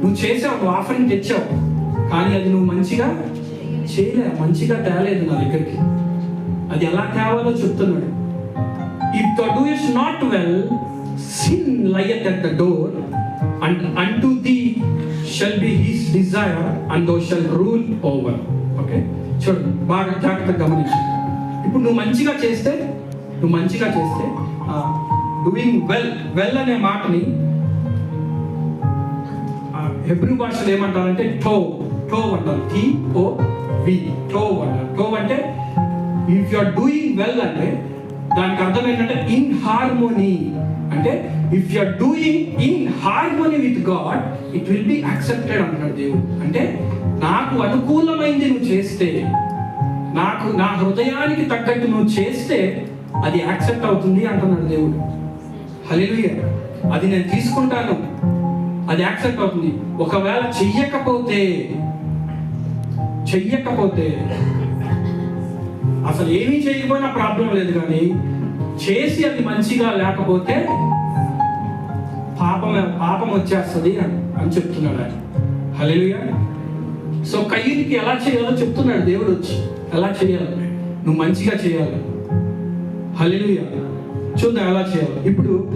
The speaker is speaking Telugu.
నువ్వు చేసావు నువ్వు ఆఫరింగ్ తెచ్చావు. కానీ అది నువ్వు మంచిగా చేయలే మంచిగా తేలేదు నా దగ్గరికి. అది ఎలా తేవాలో చెప్తున్నాడు. If thou doest not well sin lieth at the door and unto thee shall be his desire and thou shall rule over okay చూడు బాగా జాగ్రత్తగా గమనించు. ఇప్పుడు నువ్వు మంచిగా చేస్తే నువ్వు మంచిగా చేస్తే డూయింగ్ వెల్ వెల్ అనే మాటని హెబ్రూ భాషలో ఏమంటారంటే టో టో అంటారు. టీ ఓ వి టో అంటారు. టో అంటే if you are doing well అంటే దానికి అర్థం ఏంటంటే ఇన్ హార్మోనీ అంటే if you are doing in harmony with God it will be accepted అంటాడు దేవుడు. అంటే నాకు అనుకూలమైంది నువ్వు చేస్తే నాకు నా హృదయానికి తగ్గట్టు నువ్వు చేస్తే అది యాక్సెప్ట్ అవుతుంది అంటున్నాడు దేవుడు. హల్లెలూయా. అది నేను తీసుకుంటాను. అది యాక్సెప్ట్ అవుతుంది. ఒకవేళ చెయ్యకపోతే చెయ్యకపోతే అసలు ఏమీ చేయకపోయినా ప్రాబ్లం లేదు కానీ చేసి అది మంచిగా లేకపోతే పాపం పాపం వచ్చేస్తుంది అని అని చెప్తున్నాడు ఆయన. హల్లెలూయా. సో కయ్యూనికి ఎలా చేయాలో చెప్తున్నాడు దేవుడు వచ్చి. ఎలా చేయాలి? నువ్వు మంచిగా చేయాలి. హల్లెలూయా. చూద్దాం ఎలా చేయాలి. ఇప్పుడు